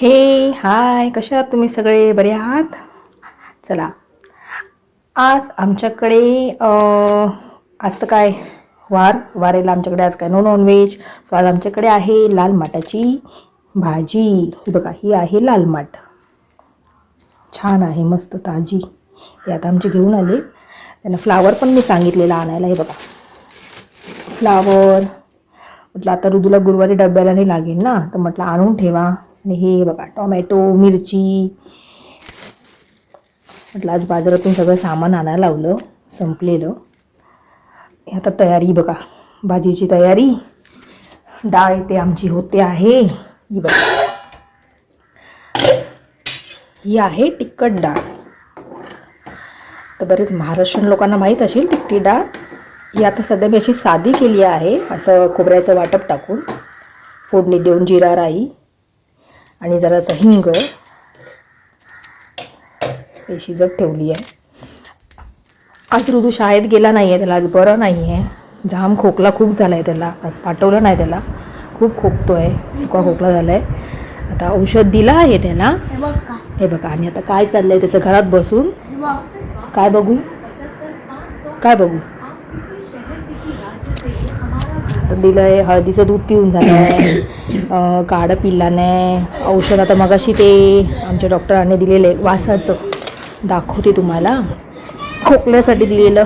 हे हाय कशा आहात तुम्ही सगळे? बरे आहात? चला. आज आमच्याकडे आज तर काय? वार वारेला आमच्याकडे आज काय? नो नॉनव्हेज सो आज आमच्याकडे आहे लाल माटाची भाजी. ही बघा ही आहे लाल माठ छान आहे मस्त ताजी. हे आता आमचे घेऊन आले. त्यांना फ्लावर पण मी सांगितलेलं आणायला. हे बघा. फ्लावर म्हटलं आता ऋदूला गुरुवारी डब्याला नाही लागेल ना? तर म्हटलं आणून ठेवा. आणि हे बघा टोमॅटो मिरची. म्हटलं आज बाजारातून सगळं सामान आणायला लावलं संपलेलं. हे आता तयारी बघा भाजीची तयारी. डाळ इथे आमची होते आहे. ही बघा. ही आहे तिखट डाळ. तर बरेच महाराष्ट्रीयन लोकांना माहीत असेल तिखटी डाळ. ही आता सध्या मी अशी साधी केली आहे असं खोबऱ्याचं वाटप टाकून. फोडणी देऊन जिरा राई. आणि जरासं हिंग. हे शिजत ठेवली आहे. आज ऋतू शाळेत गेला नाही आहे त्याला आज बरं नाही आहे जाम खोकला खूप झाला आहे त्याला. आज पाठवलं नाही त्याला. खूप खोकतो आहे सुका खोकला झाला आहे आता औषध दिलं आहे त्याला. हे बघा आणि आता काय चाललं आहे त्याचं घरात बसून? काय बघू? काय बघू? आहे हळदीचं दूध पिऊन झालं आहे काढं पिल्ला नाही औषध. आता मगाशी ते आमच्या डॉक्टरांनी दिलेलं आहे वासाचं. दाखवते तुम्हाला. खोकल्यासाठी दिलेलं.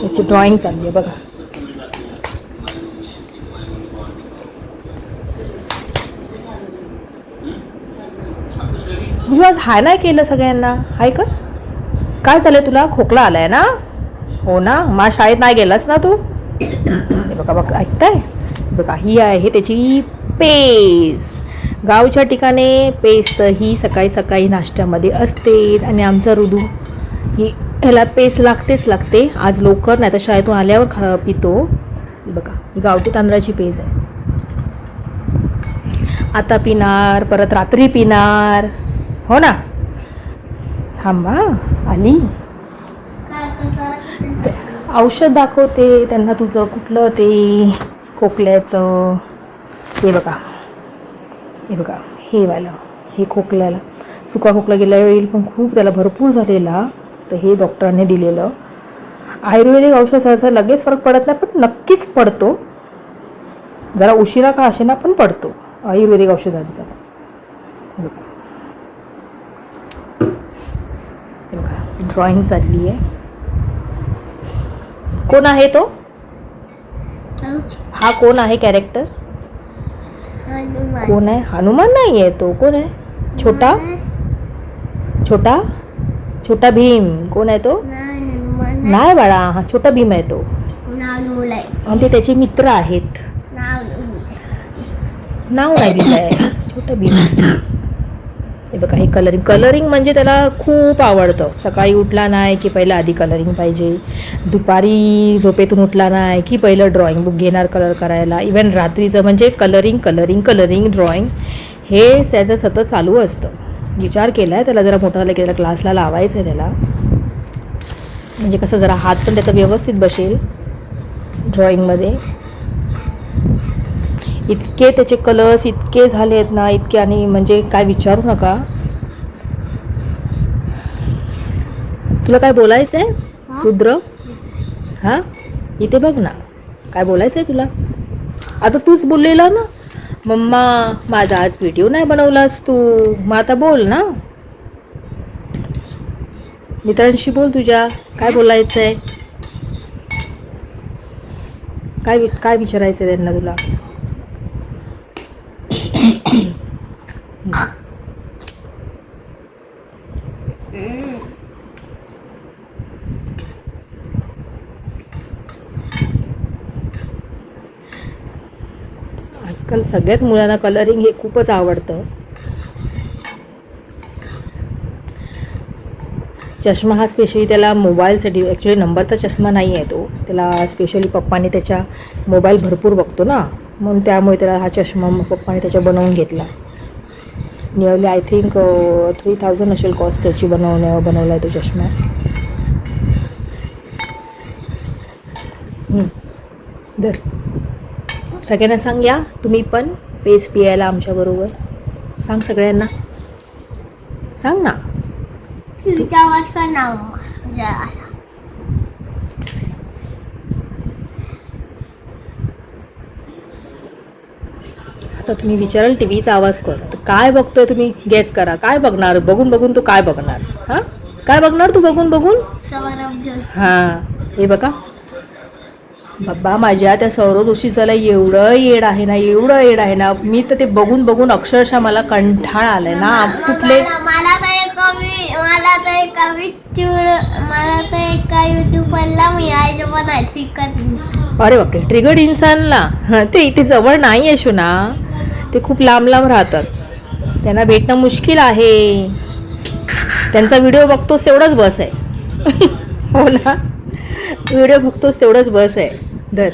त्याची ड्रॉइंग चालली आहे बघा. मी आज हाय नाही केलं सगळ्यांना. हाय कर. काय झालं तुला? खोकला आलाय ना? हो ना? मा शाळेत नाही गेलास ना तू? हे बघा बघ ऐकताय? बघा ही आहे त्याची पेज. गावच्या ठिकाणी पेस्ट ही सकाळी सकाळी नाश्त्यामध्ये असते आणि आमचा रुदू ही ह्याला पेस्ट लागतेच लागते. आज लवकर नाही तर शाळेतून आल्यावर खा पितो. बघा ही गावठी तांदळाची पेज आहे. आता पिणार परत रात्री पिणार. हो ना? थांबा आली. औषध दाखवते त्यांना तुझं कुठलं ते खोकल्याचं हे बघा. हे बघा हे वालं हे खोकल्याला. सुका खोकला गेल्या वेळी पण खूप त्याला भरपूर झालेला तर हे डॉक्टरांनी दिलेलं. आयुर्वेदिक औषध सहसा लगेच फरक पडत नाही पण नक्कीच पडतो. जरा उशिरा का असेना पण पडतो आयुर्वेदिक औषधांचा. हे बघा. ड्रॉइंग चालली आहे. कोण आहे तो? हा? कोण आहे कॅरेक्टर कोण आहे? हनुमान नाही आहे तो. कोण आहे? छोटा? छोटा? छोटा भीम. कोण आहे तो? नाही बाळा हा छोटा भीम आहे तो. आणि ते त्याचे मित्र आहेत. नाव नाही दिलं आहे छोटा भीम. बघा हे कलरिंग कलरिंग म्हणजे त्याला खूप आवडतं. सकाळी उठला नाही की पहिलं आधी कलरिंग पाहिजे. दुपारी झोपेतून उठला नाही की पहिलं ड्रॉइंग बुक घेणार कलर करायला. इवन रात्रीचं म्हणजे कलरिंग कलरिंग कलरिंग ड्रॉइंग हे त्याचं सतत चालू असतं. विचार केला आहे त्याला जरा मोठा झाला की त्याला क्लासला लावायचं आहे त्याला. म्हणजे कसं जरा हात पण त्याचा व्यवस्थित बसेल ड्रॉइंगमध्ये इतके त्याचे कलर्स इतके झाले आहेत ना इतके आणि म्हणजे काय विचारू नका. तुला काय बोलायचं आहे रुद्र? हां? इथे बघ ना काय बोलायचं आहे तुला? आता तूच बोललेला ना. मम्मा माझा आज व्हिडिओ नाही बनवलास तू. मग आता बोल ना. मित्रांशी बोल तुझ्या काय बोलायचं आहे काय काय विचारायचं आहे त्यांना तुला? आजकाल सगळ्याच मुलांना कलरिंग हे खूपच आवडतं. चष्मा हा स्पेशली त्याला मोबाईलसाठी ॲक्च्युली नंबरचा चष्मा नाही आहे तो. त्याला स्पेशली पप्पाने त्याच्या मोबाईल भरपूर बघतो ना. म्हणून त्यामुळे त्याला हा चष्मा मग पप्पाने त्याच्या बनवून घेतला. Nearly I think three thousand असेल कॉस्ट त्याची बनवण्या बनवला आहे तो चष्मा. दर सगळ्यांना सांग या तुम्ही पण पेज पियायला आमच्याबरोबर सांग सगळ्यांना. सांग ना तुझ्या वाजता नाव जरा आता तुम्ही विचाराल टी व्हीचा आवाज कर तर काय बघतोय तुम्ही? गेस करा. काय बघणार? बघून बघून तू काय बघणार? हां? काय बघणार तू बघून बघून? हां. हे बघा. बाबा माझ्या त्या सौरव जोशीचं एवढं येड आहे ना एवढं येड आहे ना मी तर ते बघून बघून अक्षरशः मला कंठाळ आलाय ना. कुठले. अरे बापरे ट्रिगर्ड इन्सानला ते इथे जवळ नाही आहे शोना ते खूप लांब लांब राहतात. त्यांना भेटणं मुश्किल आहे. त्यांचा व्हिडिओ बघतोस तेवढंच बस आहे. हो ना? व्हिडिओ बघतोस तेवढंच बस आहे. धर.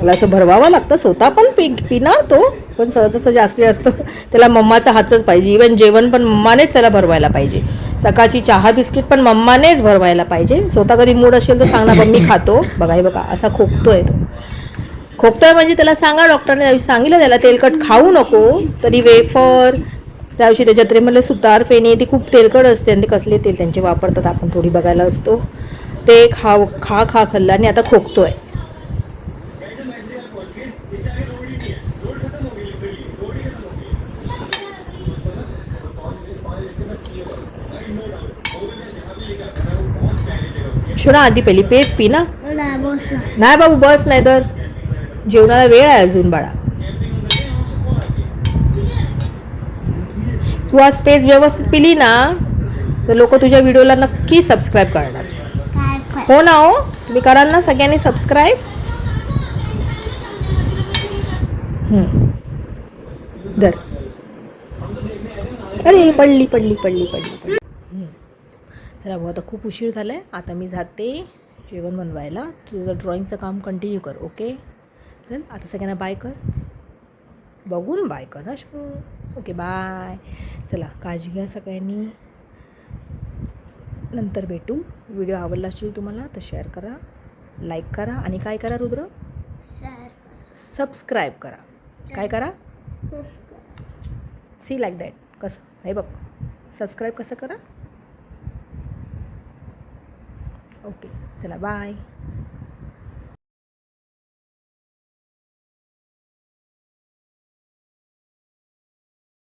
त्याला असं भरवावं लागतं. स्वतः पण पी पिणार तो पण सहज तसं जास्तीत जास्त त्याला मम्माचा हातच पाहिजे. इवन जेवण पण मम्मानेच त्याला भरवायला पाहिजे. सकाळची चहा बिस्किट पण मम्मानेच भरवायला पाहिजे. स्वतः कधी मूड असेल तर सांगणार मम्मी खातो. बघा हे बघा असा खोकतोय तो. खोकतोय म्हणजे त्याला सांगा डॉक्टरने. त्या दिवशी सांगितलं त्याला तेलकट खाऊ नको. तरी वेफर त्या दिवशी त्याच्यात त्रेमध्ये सुतार फेणी ती खूप तेलकट असते आणि ते कसले तेल त्यांचे वापरतात आपण थोडी बघायला असतो. ते खा खा खा खाल्ला आणि आता खोकतोय. शुना आधी पहिली पेज पी ना. नाही बाबू बस नाही तर. जेवणाला वेळ आहे अजून बाळा. तू आज पेज व्यवस्थित पिली ना तर लोक तुझ्या व्हिडिओला नक्की सबस्क्राईब करणार. हो ना हो? तुम्ही कराल ना सगळ्यांनी सबस्क्राईब दर अरे पडली पडली पडली पडली पडली. चला भाऊ आता खूप उशीर झाला आहे आता मी जाते जेवण बनवायला. तुझं ड्रॉइंगचं काम कंटिन्यू कर ओके चल आता सगळ्यांना बाय कर. बघून बाय कर ना. ओके बाय चला काळजी घ्या सगळ्यांनी. नंतर भेटू. व्हिडिओ आवडला असेल तुम्हाला तर शेअर करा लाईक करा. आणि काय करा रुद्र? सबस्क्राईब करा. काय करा. सी लाईक दॅट कसं? हे बघ. सबस्क्राईब कसं करा? ओके चला बाय